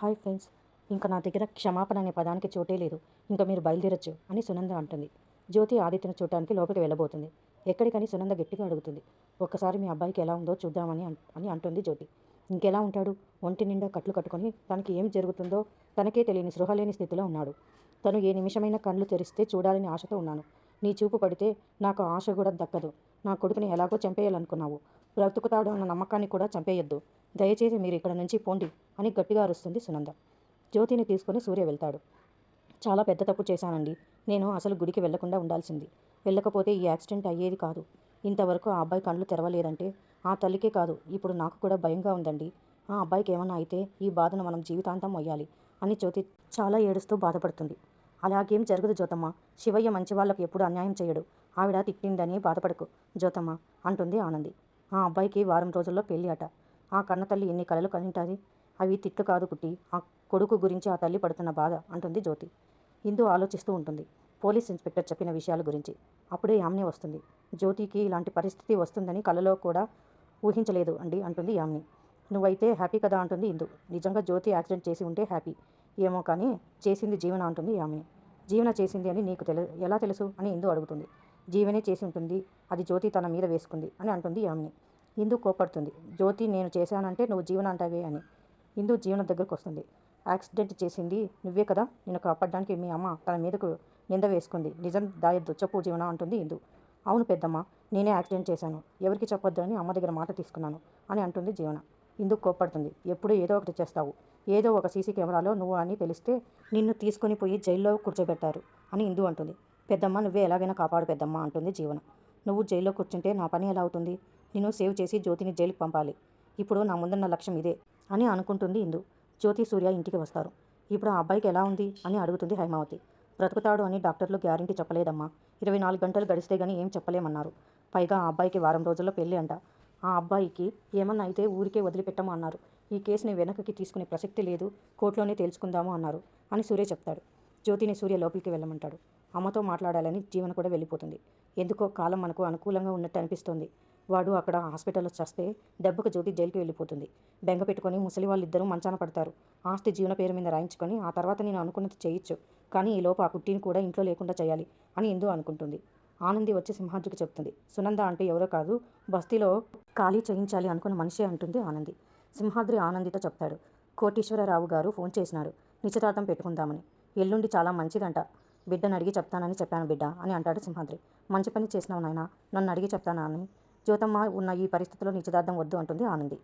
Hi friends ఇంకా నా దగ్గర క్షమాపణ అనే పదానికి చోటే లేదు. ఇంకా మీరు బయలుదేరొచ్చు అని సునంద అంటుంది. జ్యోతి ఆదిత్యను చూడటానికి లోపలికి వెళ్ళబోతుంది. ఎక్కడికని సునంద గట్టిగా అడుగుతుంది. ఒక్కసారి మీ అబ్బాయికి ఎలా ఉందో చూద్దామని అని అంటుంది జ్యోతి. ఇంకెలా ఉంటాడు? ఒంటి నిండా కట్లు కట్టుకొని తనకి ఏం జరుగుతుందో తనకే తెలియని సృహలేని లేని స్థితిలో ఉన్నాడు. తను ఏ నిమిషమైనా కళ్ళు తెరిస్తే చూడాలని ఆశతో ఉన్నాను. నీ చూపు పడితే నాకు ఆశ కూడా దక్కదు. నా కొడుకుని ఎలాగో చంపేయాలనుకున్నావు. బ్రతుకుతాడు అన్న నమ్మకాన్ని కూడా చంపేయొద్దు. దయచేసి మీరు ఇక్కడ నుంచి పోండి అని గట్టిగా అరుస్తుంది సునంద. జ్యోతిని తీసుకొని సూర్య వెళ్తాడు. చాలా పెద్ద తప్పు చేశానండి. నేను అసలు గుడికి వెళ్ళకుండా ఉండాల్సింది. వెళ్ళకపోతే ఈ యాక్సిడెంట్ అయ్యేది కాదు. ఇంతవరకు ఆ అబ్బాయి కళ్ళు తెరవలేదంటే ఆ తల్లికే కాదు. ఇప్పుడు నాకు కూడా భయంగా ఉందండి. ఆ అబ్బాయికి ఏమన్నా అయితే ఈ బాధను మనం జీవితాంతం మొయ్యాలి అని జ్యోతి చాలా ఏడుస్తూ బాధపడుతుంది. అలాగేం జరగదు జ్యోతమ్మ. శివయ్య మంచి వాళ్ళకు ఎప్పుడు అన్యాయం చేయడు. ఆవిడ తిట్టిందని బాధపడకు జ్యోతమ్మ అంటుంది ఆనంది. ఆ అబ్బాయికి వారం రోజుల్లో పెళ్ళి అట ఆ కన్నతల్లి ఎన్ని కలలు కనింటాది? అవి తిట్లు కాదు కుట్టి. ఆ కొడుకు గురించి ఆ తల్లి పడుతున్న బాధ అంటుంది జ్యోతి. ఇందు ఆలోచిస్తూ ఉంటుంది. పోలీస్ ఇన్స్పెక్టర్ చెప్పిన విషయాల గురించి. అప్పుడే యామ్ని వస్తుంది. జ్యోతికి ఇలాంటి పరిస్థితి వస్తుందని కలలో కూడా ఊహించలేదు అండి అంటుంది యామ్ని. నువ్వైతే హ్యాపీ కదా అంటుంది ఇందు నిజంగా జ్యోతి యాక్సిడెంట్ చేసి ఉంటే హ్యాపీ. ఏమో కానీ చేసింది జీవన అంటుంది యామిని. జీవన చేసింది అని నీకు తెలు ఎలా తెలుసు? అని ఇందు అడుగుతుంది. జీవనే చేసి ఉంటుంది. అది జ్యోతి తన మీద వేసుకుంది అని అంటుంది యామిని. ఇందు కోపడుతుంది జ్యోతి నేను చేశానంటే నువ్వు జీవన అంటావే అని. ఇందు జీవన దగ్గరకు వస్తుంది. యాక్సిడెంట్ చేసింది నువ్వే కదా? నేను కాపాడడానికి మీ అమ్మ తన మీదకు నింద వేసుకుంది. నిజం దాయద్దు చెప్పు జీవన అంటుంది ఇందు అవును పెద్దమ్మ నేనే యాక్సిడెంట్ చేశాను. ఎవరికి చెప్పొద్దు అని అమ్మ దగ్గర మాట తీసుకున్నాను అని అంటుంది జీవన. ఇందుకు కోప్పడుతుంది. ఎప్పుడు ఏదో ఒకటి చేస్తావు. ఏదో ఒక సీసీ కెమెరాలో నువ్వు అని తెలిస్తే నిన్ను తీసుకొని పోయి జైల్లో కూర్చోబెట్టారు అని ఇందు అంటుంది. పెద్దమ్మ నువ్వే ఎలాగైనా కాపాడు పెద్దమ్మ అంటుంది జీవన. నువ్వు జైల్లో కూర్చుంటే నా పని ఎలా అవుతుంది? నిన్ను సేవ్ చేసి జ్యోతిని జైలుకి పంపాలి. ఇప్పుడు నా ముందున్న లక్ష్యం ఇదే అని అనుకుంటుంది ఇందు. జ్యోతి సూర్య ఇంటికి వస్తారు. ఇప్పుడు ఆ అబ్బాయికి ఎలా ఉంది? అని అడుగుతుంది హైమావతి. బ్రతుకుతాడు అని డాక్టర్లు గ్యారంటీ చెప్పలేదమ్మా. ఇరవై నాలుగు గంటలు గడిస్తే గానీ ఏం చెప్పలేమన్నారు. పైగా ఆ అబ్బాయికి వారం రోజుల్లో పెళ్ళి అంట. ఆ అబ్బాయికి ఏమన్నా అయితే ఊరికే వదిలిపెట్టము అన్నారు. ఈ కేసుని వెనక్కి తీసుకునే ప్రసక్తి లేదు. కోర్టులోనే తేల్చుకుందాము అన్నారు అని సూర్య చెప్తాడు. జ్యోతిని సూర్య లోపలికి వెళ్ళమంటాడు. అమ్మతో మాట్లాడాలని జీవన కూడా వెళ్ళిపోతుంది. ఎందుకో కాలం మనకు అనుకూలంగా ఉన్నట్టు అనిపిస్తోంది. వాడు అక్కడ హాస్పిటల్లో చస్తే దెబ్బకు జ్యోతి జైలుకి వెళ్ళిపోతుంది. బెంగ పెట్టుకొని ముసలి వాళ్ళిద్దరూ మంచాన పడతారు. ఆస్తి జీవన పేరు మీద రాయించుకొని ఆ తర్వాత నేను అనుకున్నది చేయొచ్చు. కానీ ఈ లోపు ఆ కుట్టిని కూడా ఇంట్లో లేకుండా చేయాలి అని ఇందు అనుకుంటుంది. ఆనంది వచ్చి సింహాద్రికి చెప్తుంది. సునంద అంటే ఎవరో కాదు బస్తీలో ఖాళీ చేయించాలి అనుకున్న మనిషే అంటుంది ఆనంది. సింహాద్రి ఆనందితో చెప్తాడు. కోటీశ్వరరావు గారు ఫోన్ చేసినాడు. నిశ్చితార్థం పెట్టుకుందామని. ఎల్లుండి చాలా మంచిదంట. బిడ్డను అడిగి చెప్తానని చెప్పాను బిడ్డ అని అంటాడు సింహాద్రి. మంచి పని చేసినావు నాయన నన్ను అడిగి చెప్తానా అని. జ్యోతమ్మ ఉన్న ఈ పరిస్థితిలో నిశ్చితార్థం వద్దు అంటుంది ఆనంది.